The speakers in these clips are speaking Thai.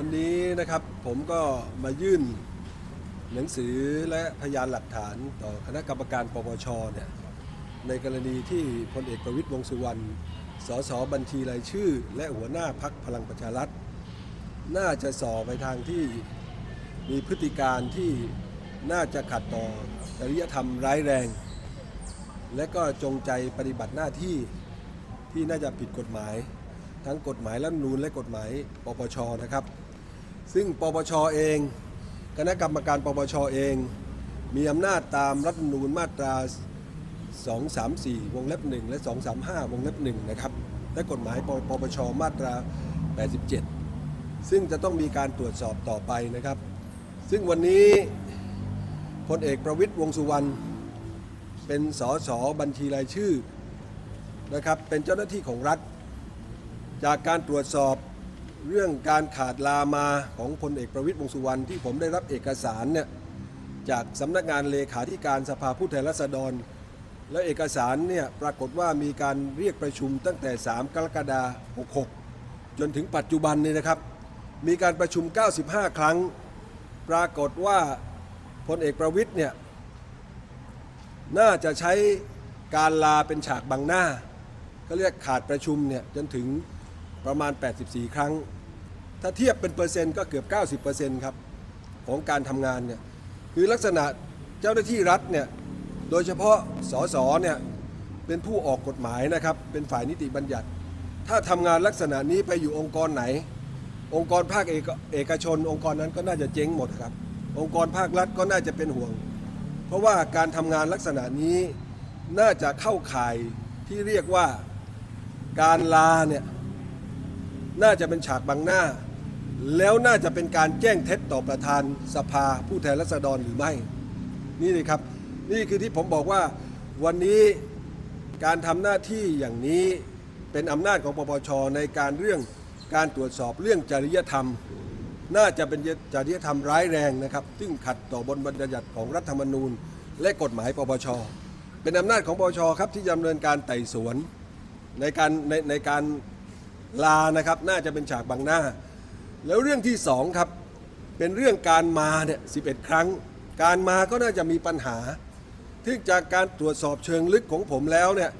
วันนี้นะครับผมก็มายื่นหนังสือและพยานหลักฐานต่อคณะกรรมการปปชเนี่ยในกรณีที่พลเอกประวิตยวงสุวรรณ สสบัญชีรายชื่อ และหัวหน้าพักพลังประชารัฐ น่าจะส่อไปทางที่มีพฤติการที่น่าจะขัดต่อจริยธรรมร้ายแรง และก็จงใจปฏิบัติหน้าที่ที่น่าจะผิดกฎหมาย ทั้งกฎหมายรัฐธรรมนูญและกฎหมายปปชนะครับ ซึ่งปปชเอง คณะกรรมการปปชเอง มีอำนาจตามรัฐธรรมนูญมาตรา 234 วงเล็บ 1 และ 235 วงเล็บ 1 นะครับ และกฎหมายปปชมาตรา 87 ซึ่งจะต้องมีการตรวจสอบต่อไปนะครับ ซึ่งวันนี้พลเอกประวิตยวงสุวรรณเป็นสสบัญชีรายชื่อนะครับ เป็นเจ้าหน้าที่ของรัฐ จากการตรวจสอบ เรื่องการขาดลามาของพลเอกประวิตยวงสุวรรณที่ผมได้รับเอกสารเนี่ยจากสำนักงานเลขาธิการสภาผู้แทนราษฎร และเอกสารเนี่ยปรากฏว่ามีการเรียกประชุมตั้งแต่ 3 กรกฎาคม 66 จนถึงปัจจุบันนี้นะครับ มีการประชุม 95 ครั้ง ปรากฏว่าพลเอกประวิตยเนี่ยน่าจะใช้การลาเป็นฉากบังหน้า ก็เรียกขาดประชุมเนี่ยจนถึง ประมาณ 84 ครั้ง ถ้าเทียบเป็นเปอร์เซ็นต์ก็เกือบ 90%ครับของการทำงานเนี่ยคือลักษณะเจ้าหน้าที่รัฐเนี่ยโดยเฉพาะสสเนี่ยเป็นผู้ออกกฎหมายนะครับ เป็นฝ่ายนิติบัญญัติ ถ้าทำงานลักษณะนี้ไปอยู่องค์กรไหน องค์กรภาคเอกเอกชน องค์กรนั้นก็น่าจะเจ๊งหมดครับ องค์กรภาครัฐก็น่าจะเป็นห่วง เพราะว่าการทำงานลักษณะนี้น่าจะเข้าข่ายที่เรียกว่าการลาเนี่ย น่าจะเป็นฉากบังหน้า แล้วน่าจะเป็นการแจ้งเท็จต่อประธานสภาผู้แทนราษฎรหรือไม่ นี่เลยครับ นี่คือที่ผมบอกว่าวันนี้การทำหน้าที่อย่างนี้เป็นอำนาจของปปชในการเรื่องการตรวจสอบเรื่องจริยธรรม น่าจะเป็นจริยธรรมร้ายแรงนะครับ ซึ่งขัดต่อบนบัญญัติของรัฐธรรมนูญ และกฎหมายปปช เป็นอำนาจของปปชครับที่ดำเนินการไต่สวนในการในในการ ลานะครับ น่าจะเป็นฉากบังหน้า แล้วเรื่องที่สองครับ เป็นเรื่องการมาเนี่ย11ครั้ง การมาก็น่าจะมีปัญหาที่จากการตรวจสอบเชิงลึกของผมแล้วเนี่ย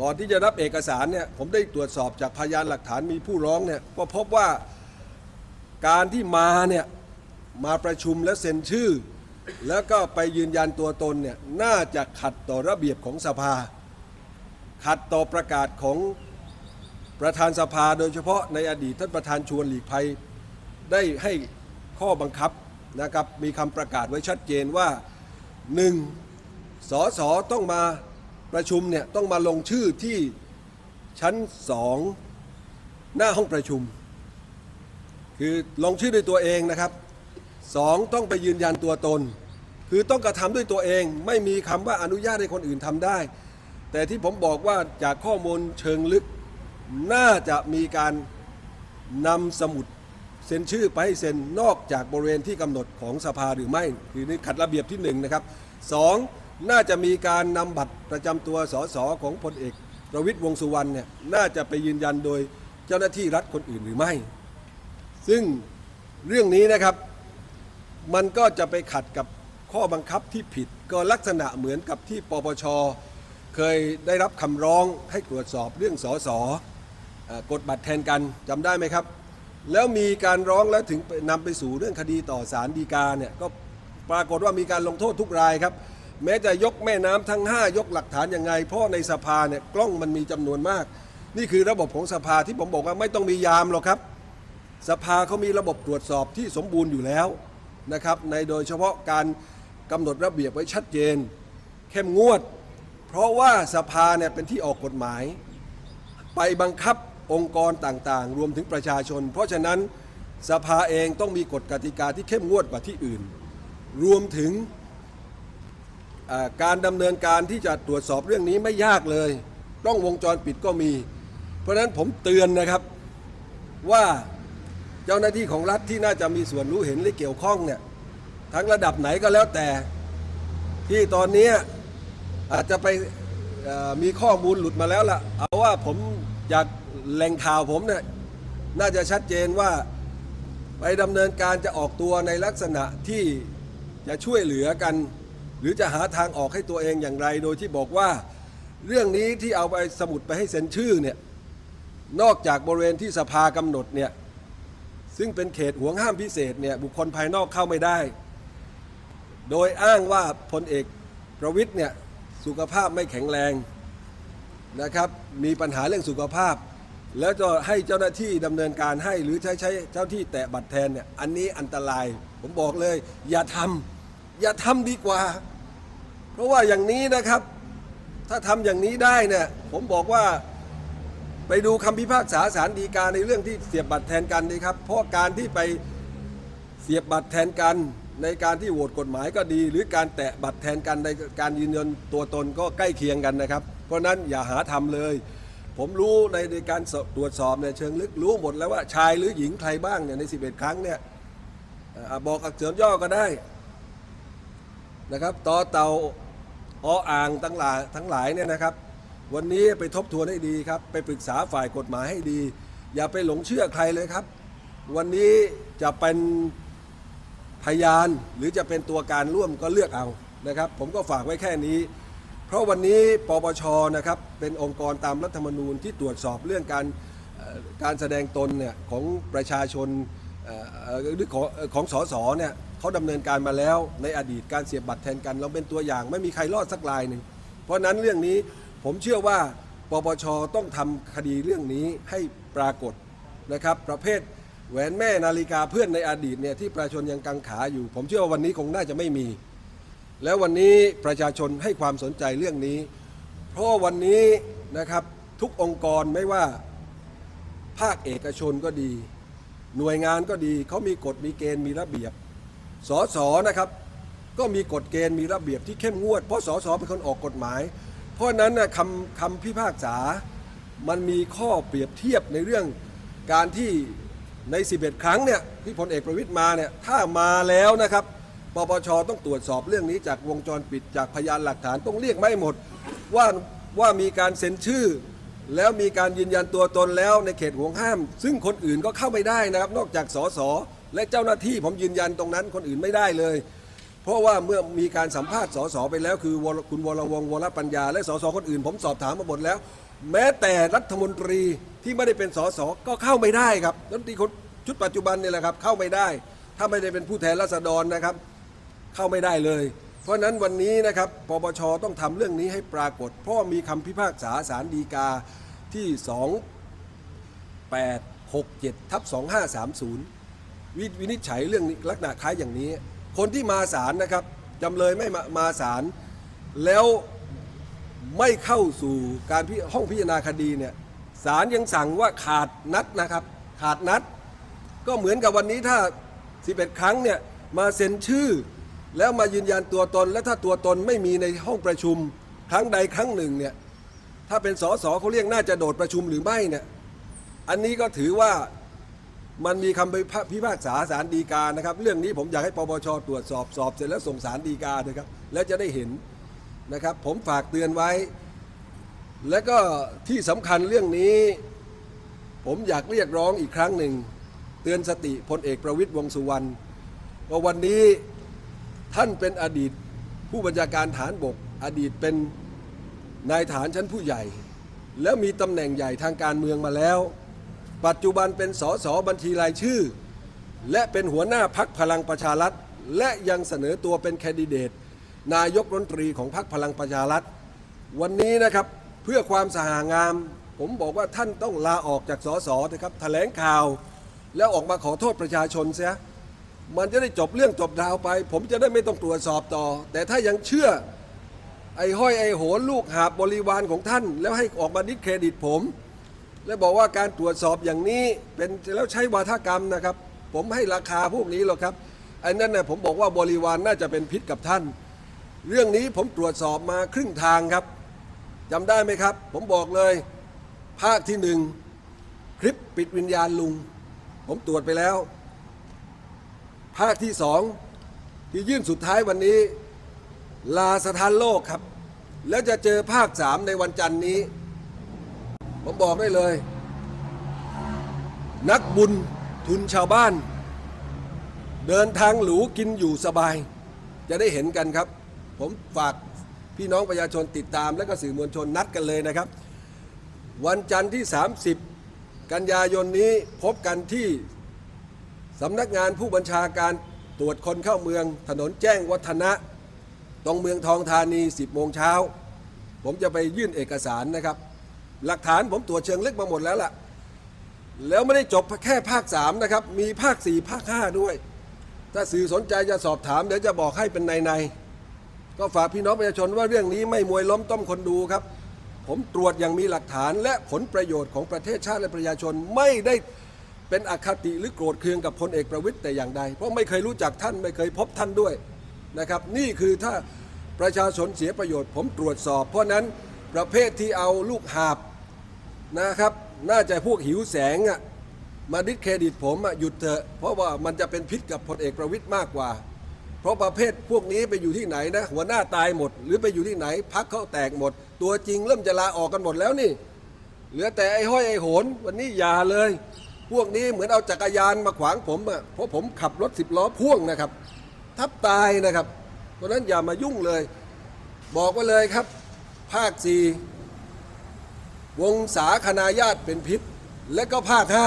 ก่อนที่จะรับเอกสารเนี่ยผมได้ตรวจสอบจากพยานหลักฐานมีผู้ร้องเนี่ยก็พบว่าการที่มาเนี่ยมาประชุมและเซ็นชื่อ แล้วก็ไปยืนยันตัวตนเนี่ยน่าจะขัดต่อระเบียบของสภา ขัดต่อประกาศของ ประธานสภาโดยเฉพาะในอดีตท่านประธานชวนหลีกภัย ได้ให้ข้อบังคับนะครับมีคำประกาศไว้ชัดเจนว่าหนึ่งสอสอต้องมาประชุมเนี่ยต้องมาลงชื่อที่ชั้นสองหน้าห้องประชุม คือลงชื่อด้วยตัวเองนะครับสองต้องไปยืนยันตัวตน คือต้องกระทำด้วยตัวเอง ไม่มีคำว่าอนุญาตให้คนอื่นทำได้ แต่ที่ผมบอกว่าจากข้อมูลเชิงลึก น่าจะมีการนำสมุดเซ็นชื่อไปให้เซ็นนอกจากบริเวณที่กำหนดของสภาหรือไม่คือนี่ขัดระเบียบที่หนึ่งนะครับสองน่าจะมีการนำบัตรประจำตัวสสของพลเอกประวิตยวงสุวรรณเนี่ยน่าจะไปยืนยันโดยเจ้าหน้าที่รัฐคนอื่นหรือไม่ ซึ่งเรื่องนี้นะครับมันก็จะไปขัดกับข้อบังคับที่ผิด ก็ลักษณะเหมือนกับที่ปปชเคยได้รับคำร้องให้ตรวจสอบเรื่องสสเอ่อ กดบัตรแทนกันจำได้ไหมครับ แล้วมีการร้องแล้วถึงไปนำไปสู่เรื่องคดีต่อศาลฎีกาเนี่ยก็ปรากฏว่ามีการลงโทษทุกรายครับ แม้จะยกแม่น้ำทั้ง 5 ยกหลักฐานยังไง เพราะในสภาเนี่ยกล้องมันมีจำนวนมาก นี่คือระบบของสภาที่ผมบอกว่าไม่ต้องมียามหรอกครับ สภาเขามีระบบตรวจสอบที่สมบูรณ์อยู่แล้วนะครับในโดยเฉพาะการกำหนดระเบียบไว้ชัดเจน เข้มงวด เพราะว่าสภาเนี่ยเป็นที่ออกกฎหมาย ไปบังคับ องค์กรต่างๆ รวมถึงประชาชน เพราะฉะนั้นสภาเองต้องมีกฎกติกาที่เข้มงวดกว่าที่อื่น รวมถึงการดำเนินการที่จะตรวจสอบเรื่องนี้ไม่ยากเลยกล้องวงจรปิดก็มี เพราะฉะนั้นผมเตือนนะครับว่าเจ้าหน้าที่ของรัฐที่น่าจะมีส่วนรู้เห็นหรือเกี่ยวข้องเนี่ยทั้งระดับไหนก็แล้วแต่ ที่ตอนนี้อาจจะไปมีข้อมูลหลุดมาแล้วล่ะ เอาว่าผมจาก แหล่งข่าวผมเนี่ยน่าจะชัดเจนว่าไปดำเนินการจะออกตัวในลักษณะที่จะช่วยเหลือกัน หรือจะหาทางออกให้ตัวเองอย่างไร โดยที่บอกว่า เรื่องนี้ที่เอาไปสมุดไปให้เซ็นชื่อเนี่ยนอกจากบริเวณที่สภากำหนดเนี่ยซึ่งเป็นเขตห่วงห้ามพิเศษเนี่ยบุคคลภายนอกเข้าไม่ได้ โดยอ้างว่าพลเอกประวิทย์เนี่ยสุขภาพไม่แข็งแรงนะครับมีปัญหาเรื่องสุขภาพ แล้วจะให้เจ้าหน้าที่ดำเนินการให้หรือใช้ใช้เจ้าที่แตะบัตรแทนเนี่ยอันนี้อันตราย ผมบอกเลย อย่าทำอย่าทำดีกว่า เพราะว่าอย่างนี้นะครับ ถ้าทำอย่างนี้ได้เนี่ยผมบอกว่าไปดูคำพิพากษาศาลฎีกาในเรื่องที่เสียบบัตรแทนกันดีครับ เพราะการที่ไปเสียบบัตรแทนกันในการที่โหวตกฎหมายก็ดี หรือการแตะบัตรแทนกันในการยืนยันตัวตนก็ใกล้เคียงกันนะครับ เพราะฉะนั้นอย่าหาทำเลย ผมรู้ในในการตรวจสอบในเชิงลึกรู้หมดแล้วว่าชายหรือหญิงใครบ้างเนี่ยใน 11 ครั้งเนี่ยอบอกอักษรย่อก็ได้นะครับต่อเตาออ่างทั้งหลายทั้งหลายเนี่ยนะครับ วันนี้ไปทบทวนให้ดีครับ ไปปรึกษาฝ่ายกฎหมายให้ดี อย่าไปหลงเชื่อใครเลยครับ วันนี้จะเป็นพยานหรือจะเป็นตัวการร่วมก็เลือกเอานะครับ ผมก็ฝากไว้แค่นี้ เพราะวันนี้ปปชนะครับเป็นองค์กรตามรัฐธรรมนูญที่ตรวจสอบเรื่องการการแสดงตนเนี่ยของประชาชนหรือของของสสเนี่ยเขาดำเนินการมาแล้วในอดีตการเสียบบัตรแทนกันเราเป็นตัวอย่างไม่มีใครรอดสักรายหนึ่งเพราะฉะนั้นเรื่องนี้ผมเชื่อว่าปปชต้องทำคดีเรื่องนี้ให้ปรากฏนะครับประเภทแหวนแม่นาฬิกาเพื่อนในอดีตเนี่ยที่ประชาชนยังกังขาอยู่ ผมเชื่อว่าวันนี้คงน่าจะไม่มี แล้ววันนี้ประชาชนให้ความสนใจเรื่องนี้ เพราะวันนี้นะครับทุกองค์กรไม่ว่าภาคเอกชนก็ดี หน่วยงานก็ดีเขามีกฎมีเกณฑ์มีระเบียบสสนะครับ ก็มีกฎเกณฑ์มีระเบียบที่เข้มงวด เพราะสสเป็นคนออกกฎหมาย เพราะฉะนั้นนะคำคำพิพากษามันมีข้อเปรียบเทียบในเรื่องการที่ใน 11 ครั้งเนี่ยที่พลเอกประวิตยมาเนี่ยถ้ามาแล้วนะครับ ปปชต้องตรวจสอบเรื่องนี้จากวงจรปิดจากพยานหลักฐานต้องเรียกไม่หมด ว่าว่ามีการเซ็นชื่อ แล้วมีการยืนยันตัวตนแล้วในเขตห่วงห้าม ซึ่งคนอื่นก็เข้าไม่ได้นะครับ นอกจากสสและเจ้าหน้าที่ผมยืนยันตรงนั้นคนอื่นไม่ได้เลย เพราะว่าเมื่อมีการสัมภาษณ์สสไปแล้วคือคุณวรวงวรปัญญา และสสคนอื่น ผมสอบถามมาหมดแล้ว แม้แต่รัฐมนตรีที่ไม่ได้เป็นสสก็เข้าไม่ได้ครับรัฐมนตรีคนชุดปัจจุบันนี่แหละครับเข้าไม่ได้ ถ้าไม่ได้เป็นผู้แทนราษฎรนะครับ เข้าไม่ได้เลย เพราะนั้นวันนี้นะครับปปชต้องทำเรื่องนี้ให้ปรากฏ เพราะมีคำพิพากษาสารดีกาที่ 2867ทับ2530 วิวินิจฉัยเรื่องนี้ลักษณะคล้ายอย่างนี้ คนที่มาศาลนะครับจำเลยไม่มามาศาลแล้วไม่เข้าสู่การห้องพิจารณาคดีเนี่ยศาลยังสั่งว่าขาดนัดนะครับ ขาดนัด ก็เหมือนกับวันนี้ถ้า 11 ครั้งเนี่ยมาเซ็นชื่อ แล้วมายืนยันตัวตนและถ้าตัวตนไม่มีในห้องประชุมครั้งใดครั้งหนึ่งเนี่ยถ้าเป็นสสเขาเรียกน่าจะโดดประชุมหรือไม่เนี่ยอันนี้ก็ถือว่ามันมีคำพิพากษาศาลฎีกานะครับ เรื่องนี้ผมอยากให้ปปชตรวจสอบสอบเสร็จแล้วส่งศาลฎีกานะครับ แล้วจะได้เห็นนะครับ ผมฝากเตือนไว้ และก็ที่สำคัญเรื่องนี้ ผมอยากเรียกร้องอีกครั้งหนึ่ง เตือนสติพลเอกประวิตยวงสุวรรณว่าวันนี้ ท่านเป็นอดีตผู้บัญชาการฐานบก อดีตเป็นนายฐานชั้นผู้ใหญ่ แล้วมีตำแหน่งใหญ่ทางการเมืองมาแล้ว ปัจจุบันเป็นสสบัญชีรายชื่อ และเป็นหัวหน้าพักพลังประชารัฐ และยังเสนอตัวเป็นแคนดิเดต นายกรัฐมนตรีของพรรคพลังประชารัฐ วันนี้นะครับเพื่อความสง่างาม ผมบอกว่าท่านต้องลาออกจากสสนะครับแถลงข่าว แล้วออกมาขอโทษประชาชนเสีย มันจะได้จบเรื่องจบราวไป ผมจะได้ไม่ต้องตรวจสอบต่อ แต่ถ้ายังเชื่อไอ้ห้อยไอ้โหนลูกหาบบริวารของท่าน แล้วให้ออกมาดิสเครดิตผม และบอกว่าการตรวจสอบอย่างนี้เป็นแล้วใช้วาทกรรมนะครับ ผมให้ราคาพวกนี้หรอกครับไอ้นั่นนะผมบอกว่าบริวารน่าจะเป็นพิษกับท่าน เรื่องนี้ผมตรวจสอบมาครึ่งทางครับจำได้ไหมครับ ผมบอกเลย ภาคที่หนึ่งคลิปปิดวิญญาณลุง ผมตรวจไปแล้ว ภาคที่สองที่ยื่นสุดท้ายวันนี้ ลาสถานโลกครับ แล้วจะเจอภาคสามในวันจันทร์นี้ ผมบอกได้เลย นักบุญทุนชาวบ้าน เดินทางหรูกินอยู่สบาย จะได้เห็นกันครับ ผมฝากพี่น้องประชาชนติดตามและก็สื่อมวลชนนัดกันเลยนะครับ วันจันทร์ที่ 30 กันยายนนี้พบกันที่ สำนักงานผู้บัญชาการตรวจคนเข้าเมืองถนนแจ้งวัฒนะ ตรงเมืองทองธานี 10 โมงเช้า ผมจะไปยื่นเอกสารนะครับ หลักฐานผมตรวจเชิงลึกมาหมดแล้วล่ะ แล้วไม่ได้จบแค่ภาค 3 นะครับ มีภาค 4 ภาค 5 ด้วย ถ้าสื่อสนใจจะสอบถาม เดี๋ยวจะบอกให้เป็นในในๆก็ฝากพี่น้องประชาชนว่าเรื่องนี้ไม่มวยล้มต้มคนดูครับ ผมตรวจอย่างมีหลักฐานและผลประโยชน์ของประเทศชาติและประชาชนไม่ได้ เป็นอคติหรือโกรธเคืองกับพลเอกประวิตยแต่อย่างใด เพราะไม่เคยรู้จักท่านไม่เคยพบท่านด้วยนะครับ นี่คือถ้าประชาชนเสียประโยชน์ผมตรวจสอบ เพราะนั้นประเภทที่เอาลูกหาบนะครับ น่าจะพวกหิวแสงอะมาดิสเครดิตผมอะหยุดเถอะเพราะว่ามันจะเป็นพิษกับพลเอกประวิตยมากกว่า เพราะประเภทพวกนี้ไปอยู่ที่ไหนนะหัวหน้าตายหมด หรือไปอยู่ที่ไหนพักเขาแตกหมด ตัวจริงเริ่มจะลาออกกันหมดแล้วนี่ เหลือแต่ไอ้ห้อยไอ้โหนวันนี้อย่าเลย วกนี้เหมือนเอาจักรยานมาขวางผมอะเพราะผมขับรถสิบล้อพ่วงนะครับ ทับตายนะครับเพราะฉะนั้นอย่ามายุ่งเลย บอกไว้เลยครับ ภาคสี่วงศาคณาญาติเป็นพิษ และก็ภาคห้า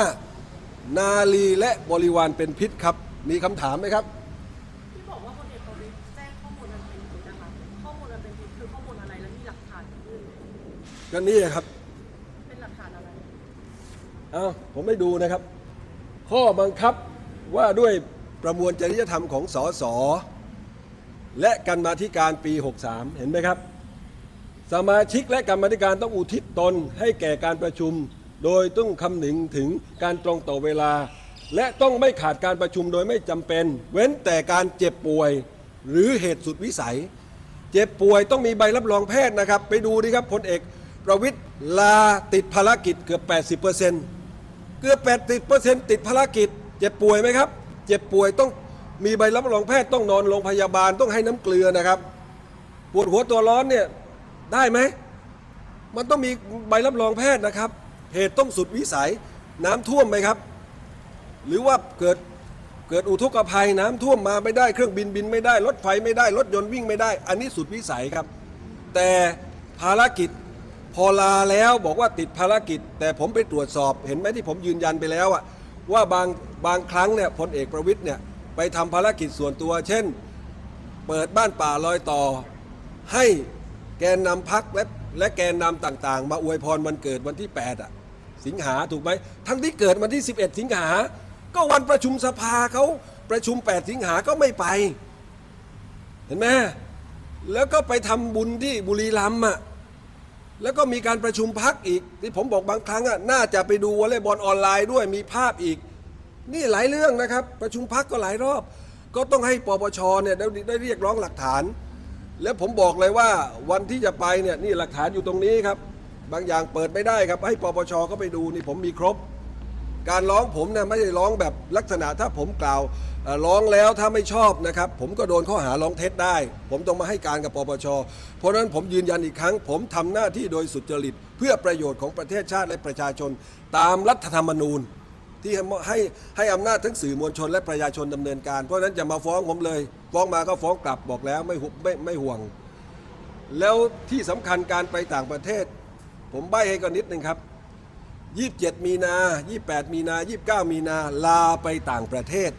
นาลีและบริวารเป็นพิษครับ มีคำถามไหมครับ ที่บอกว่าพลเอกประวิตรแจ้งข้อมูลอันเป็นผิดนะคะข้อมูลอันเป็นผิดคือข้อมูลอะไรและมีหลักฐานอื่น ก็นี่ครับ เป็นหลักฐานอะไร เอาผมไม่ดูนะครับ ข้อบังคับว่าด้วยประมวลจริยธรรมของสสและกันมาธิการปี 63 เห็นไหมครับ สมาชิกและกรรมาธิการต้องอุทิศตนให้แก่การประชุม โดยต้องคำนึงถึงการตรงต่อเวลา และต้องไม่ขาดการประชุมโดยไม่จำเป็น เว้นแต่การเจ็บป่วย หรือเหตุสุดวิสัย เจ็บป่วยต้องมีใบรับรองแพทย์นะครับ ไปดูดิครับพลเอกประวิตยลาติดภารกิจเกือบ 80%เเกือบ80%ติดภารกิจ เจ็บป่วยไหมครับ เจ็บป่วยต้องมีใบรับรองแพทย์ต้องนอนโรงพยาบาลต้องให้น้ำเกลือนะครับ ปวดหัวตัวร้อนเนี่ยได้ไหม มันต้องมีใบรับรองแพทย์นะครับ เหตุต้องสุดวิสัยน้ำท่วมไหมครับ หรือว่าเกิดเกิดอุทกภัยน้ำท่วมมาไม่ได้เครื่องบินบินไม่ได้รถไฟไม่ได้รถยนต์วิ่งไม่ได้ อันนี้สุดวิสัยครับ แต่ภารกิจ พอลาแล้วบอกว่าติดภารกิจ แต่ผมไปตรวจสอบเห็นไหมที่ผมยืนยันไปแล้วอะว่าบางบางครั้งเนี่ยพลเอกประวิตยเนี่ยไปทำภารกิจส่วนตัว เช่น เปิดบ้านป่าลอยต่อ ให้แกนนำพักและและแกนนำต่างๆ มาอวยพรวันเกิดวันที่ 8 อะ สิงหาถูกไหมทั้งที่เกิดวันที่ 11 สิงหา ก็วันประชุมสภาเขาประชุม 8 สิงหาก็ไม่ไป เห็นไหมแล้วก็ไปทำบุญที่บุรีรัมย์อะ แล้วก็มีการประชุมพักอีก ที่ผมบอกบางครั้งอะน่าจะไปดูวอลเลย์บอลออนไลน์ด้วยมีภาพอีก นี่หลายเรื่องนะครับ ประชุมพักก็หลายรอบ ก็ต้องให้ปปชเนี่ยได้ได้เรียกร้องหลักฐาน แล้วผมบอกเลยว่าวันที่จะไปเนี่ยนี่หลักฐานอยู่ตรงนี้ครับ บางอย่างเปิดไม่ได้ครับ ให้ปปชก็ไปดูนี่ผมมีครบ การร้องผมเนี่ยไม่ได้ร้องแบบลักษณะถ้าผมกล่าว ร้องแล้วถ้าไม่ชอบนะครับ ผมก็โดนข้อหาร้องเท็จได้ ผมต้องมาให้การกับปปช เพราะนั้นผมยืนยันอีกครั้ง ผมทำหน้าที่โดยสุจริต เพื่อประโยชน์ของประเทศชาติและประชาชน ตามรัฐธรรมนูญ ที่ให้ให้อำนาจทั้งสื่อมวลชนและประชาชนดำเนินการ เพราะนั้นจะมาฟ้องผมเลย ฟ้องมาก็ฟ้องกลับบอกแล้วไม่หุไม่ไม่ห่วง แล้วที่สำคัญการไปต่างประเทศ ผมใบ้ให้ก่อนนิดหนึ่งครับ27 มีนา 28 มีนา 29 มีนาลาไปต่างประเทศ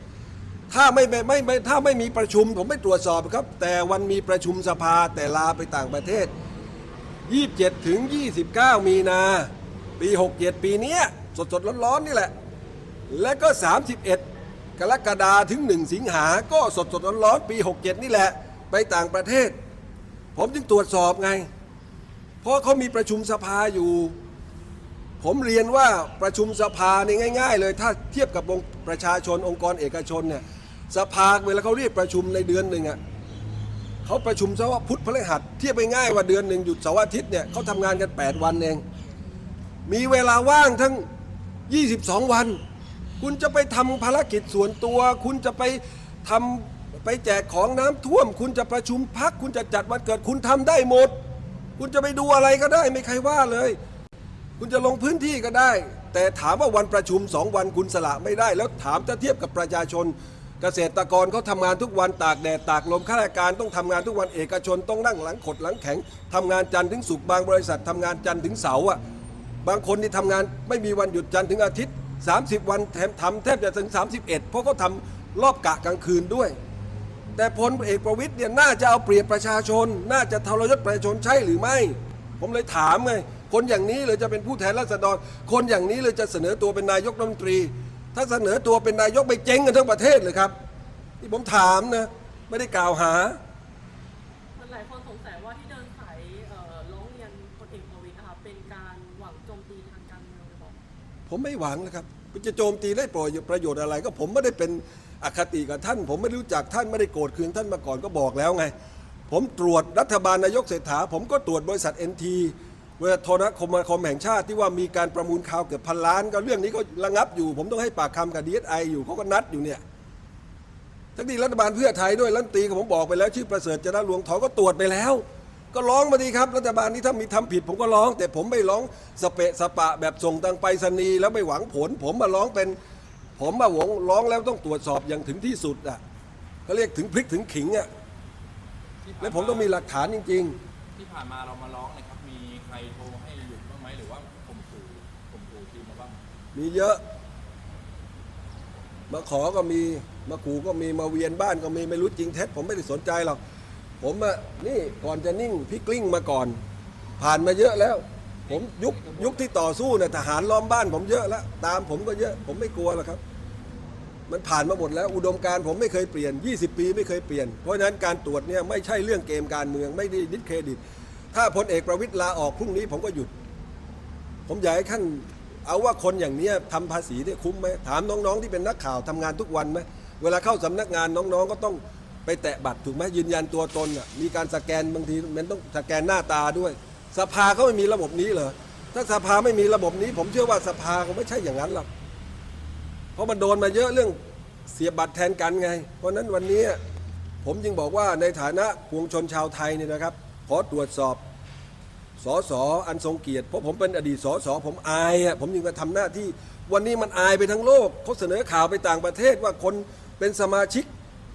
ถ้าไม่ไม่ไม่ไม่ถ้าไม่มีประชุมผมไม่ตรวจสอบครับ แต่วันมีประชุมสภาแต่ลาไปต่างประเทศ 27 ถึง 29 มีนาปี 67 ปีนี้สดสดร้อนๆนี่แหละ และก็ 31 กรกฎาถึง 1 สิงหาก็สดสดร้อนๆปี 67 นี่แหละ ไปต่างประเทศ ผมจึงตรวจสอบไง เพราะเขามีประชุมสภาอยู่ ผมเรียนว่าประชุมสภาเนี่ยง่าย ๆ เลยถ้าเทียบกับองค์ประชาชนองค์กรเอกชนเนี่ย สภาเวลาเขาเรียกประชุมในเดือนหนึ่งอะเขาประชุมเฉพาะพุธพฤหัสเทียบไปง่ายว่าเดือนหนึ่งหยุดเสาร์อาทิตย์เนี่ยเขาทำงานกัน 8 วันเอง มีเวลาว่างทั้ง 22 วัน คุณจะไปทำภารกิจส่วนตัว คุณจะไปทำไปแจกของน้ำท่วม คุณจะประชุมพัก คุณจะจัดวันเกิดคุณทำได้หมด คุณจะไปดูอะไรก็ได้ไม่ใครว่าเลย คุณจะลงพื้นที่ก็ได้ แต่ถามว่าวันประชุมสองวันคุณสละไม่ได้ แล้วถามจะเทียบกับประชาชน เกษตรกรเขาทำงานทุกวันตากแดดตากลมข้าราชการต้องทำงานทุกวันเอกชนต้องนั่งหลังขดหลังแข็งทำงานจันทร์ถึงศุกร์บางบริษัททำงานจันทร์ถึงเสาร์อะบางคนที่ทำงานไม่มีวันหยุดจันทร์ถึงอาทิตย์ 30 วันแถมทำแทบจะถึง 31 เพราะเขาทำรอบกะกลางคืนด้วย แต่พลเอกประวิตยเนี่ยน่าจะเอาเปรียบประชาชน น่าจะทรยศประชาชนใช่หรือไม่ ผมเลยถามไงคนอย่างนี้เลยจะเป็นผู้แทนราษฎร คนอย่างนี้เลยจะเสนอตัวเป็นนายกรัฐมนตรี ถ้าเสนอตัวเป็นนายกไปเจ๊งกันทั้งประเทศเลยครับที่ผมถามนะไม่ได้กล่าวหามันหลายคนสงสัยว่าที่เดินสายเอ่อร้องเรียนพลเอกประวิตยนะคะเป็นการหวังโจมตีทางการเมืองหรือเปล่าผมไม่หวังนะครับจะโจมตีได้ประโยชน์อะไร ก็ผมไม่ได้เป็นอคติกับท่าน ผมไม่รู้จักท่านไม่ได้โกรธเคืองท่านมาก่อนก็บอกแล้วไง ผมตรวจรัฐบาลนายกเศรษฐาผมก็ตรวจบริษัท NT เวลาโทรคมนาคมแห่งชาติที่ว่ามีการประมูลข่าวเกือบพันล้าน ก็เรื่องนี้ก็ระงับอยู่ ผมต้องให้ปากคำกับดีเอสไออยู่เขาก็นัดอยู่เนี่ยทั้งที่รัฐบาลเพื่อไทยด้วยรัฐมนตรีผมบอกไปแล้วชื่อประเสริฐจนะหลวงทองก็ตรวจไปแล้ว ก็ร้องมาดีครับรัฐบาลนี้ถ้ามีทำผิด ผมก็ร้อง แต่ผมไม่ร้องสเปะสปะแบบส่งทางไปรษณีย์แล้วไม่หวังผล ผมมาร้องเป็น ผมมาหวงร้องแล้วต้องตรวจสอบอย่างถึงที่สุดอะเขาเรียกถึงพริกถึงขิงอะและผมต้องมีหลักฐานจริง ๆ ที่ผ่านมาเรามาร้องนะครับมีใคร โทรให้หยุดบ้างไหมหรือว่าข่มขู่ข่มขู่ทีมมาบ้างมีเยอะ มาขอก็มี มาขู่ก็มีมาเวียนบ้านก็มีไม่รู้จริงเท็จผมไม่ได้สนใจหรอกผมอะนี่ก่อนจะนิ่งพี่กลิ้งมาก่อน ผ่านมาเยอะแล้ว ผมยุคยุคที่ต่อสู้เนี่ยทหารล้อมบ้านผมเยอะแล้วตามผมก็เยอะ ผมไม่กลัวหรอกครับ มันผ่านมาหมดแล้ว อุดมการณ์ผมไม่เคยเปลี่ยน 20 ปีไม่เคยเปลี่ยนเพราะฉะนั้นการตรวจเนี่ยไม่ใช่เรื่องเกมการเมืองไม่ได้ดิสเครดิต ถ้าพลเอกประวิตยลาออกพรุ่งนี้ผมก็หยุด ผมอยากให้ท่านเอาว่าคนอย่างเนี้ยทำภาษีเนี่ยคุ้มไหมถามน้องๆที่เป็นนักข่าวทำงานทุกวันไหมเวลาเข้าสำนักงานน้องๆ ก็ต้องไปแตะบัตรถูกไหมยืนยันตัวตนอะมีการสแกนบางทีมันต้องสแกนหน้าตาด้วย สภาเขาไม่มีระบบนี้เหรอถ้าสภาไม่มีระบบนี้ ผมเชื่อว่าสภาคงไม่ใช่อย่างนั้นหรอกเพราะมันโดนมาเยอะเรื่องเสียบบัตรแทนกันไง เพราะฉะนั้นวันนี้ผมจึงบอกว่าในฐานะปวงชนชาวไทยเนี่ยนะครับ ขอตรวจสอบสอสออันทรงเกียรติเพราะผมเป็นอดีตสอสอผมอายอะผมยังมาทำหน้าที่วันนี้มันอายไปทั้งโลกเขาเสนอข่าวไปต่างประเทศว่าคนเป็นสมาชิก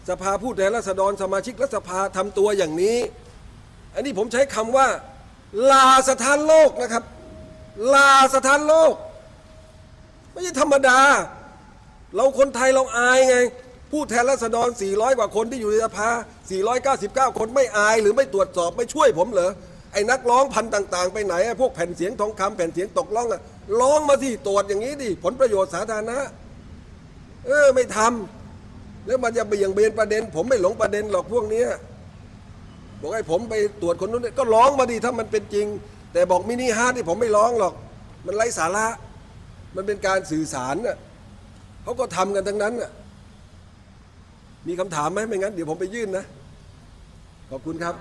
สภาผู้แทนราษฎรสมาชิกรัฐสภาทำตัวอย่างนี้ อันนี้ผมใช้คำว่า ลาสถานโลกนะครับ ลาสถานโลก ไม่ใช่ธรรมดา เราคนไทยเราอายไง ผู้แทนราษฎร 400 กว่าคนที่อยู่ในสภา 499 คนไม่อายหรือไม่ตรวจสอบไม่ช่วยผมเหรอ ไอ้นักร้องพันต่าง ๆ ไปไหนอะพวกแผ่นเสียงทองคำแผ่นเสียงตกร้องอะร้องมาที่ตรวจอย่างนี้ดิ ผลประโยชน์สาธารณะ เออ ไม่ทำแล้วมันจะไปอย่างเบนประเด็น ผมไม่หลงประเด็นหรอกพวกเนี้ยบอกให้ผมไปตรวจคนนู้นก็ร้องมาดิถ้ามันเป็นจริง แต่บอกมินิฮาร์ดที่ผมไม่ร้องหรอก มันไร้สาระ มันเป็นการสื่อสารน่ะเขาก็ทำกันทั้งนั้นน่ะ มีคำถามไหมไม่งั้นเดี๋ยวผมไปยื่นนะ ขอบคุณครับ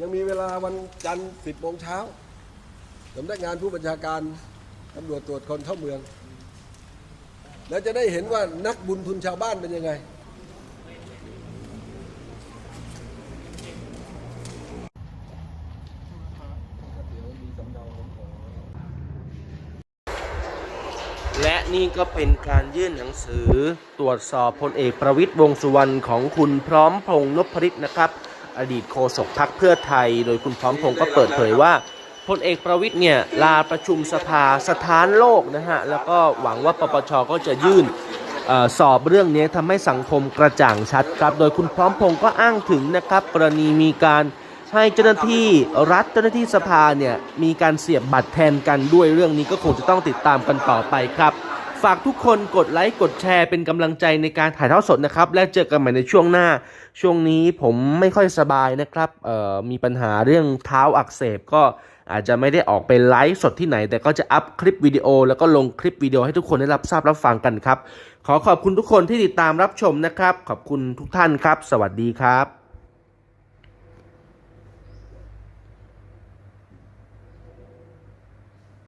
ยังมีเวลาวันจันทร์สิบโมงเช้าสำนักงานผู้บัญชาการตำรวจตรวจคนเข้าเมือง แล้วจะได้เห็นว่านักบุญทุนชาวบ้านเป็นยังไง นี่ก็เป็นการยื่นหนังสือตรวจสอบพลเอกประวิตยวงสุวรรณของคุณพร้อมพงษ์นพฤทธิ์นะครับ อดีตโฆษกพักเพื่อไทย โดยคุณพร้อมพงษ์ก็เปิดเผยว่าพลเอกประวิตยเนี่ยลาประชุมสภาสถานโลกนะฮะแล้วก็หวังว่าปปชก็จะยื่นออสอบเรื่องนี้ทำให้สังคมกระจ่างชัดครับ โดยคุณพร้อมพงษ์ก็อ้างถึงนะครับกรณีมีการให้เจ้าหน้าที่รัฐเจ้าหน้าที่สภาเนี่ยมีการเสียบบัตรแทนกันด้วยเรื่องนี้ก็คงจะต้องติดตามกันต่อไปครับ ฝากทุกคนกดไลค์กดแชร์เป็นกำลังใจในการถ่ายทอดสดนะครับ และเจอกันใหม่ในช่วงหน้า ช่วงนี้ผมไม่ค่อยสบายนะครับมีปัญหาเรื่องเท้าอักเสบก็อาจจะไม่ได้ออกไปไลฟ์สดที่ไหน แต่ก็จะอัพคลิปวิดีโอ แล้วก็ลงคลิปวิดีโอให้ทุกคนได้รับทราบรับฟังกันครับ ขอขอบคุณทุกคนที่ติดตามรับชมนะครับ ขอบคุณทุกท่านครับ สวัสดีครับ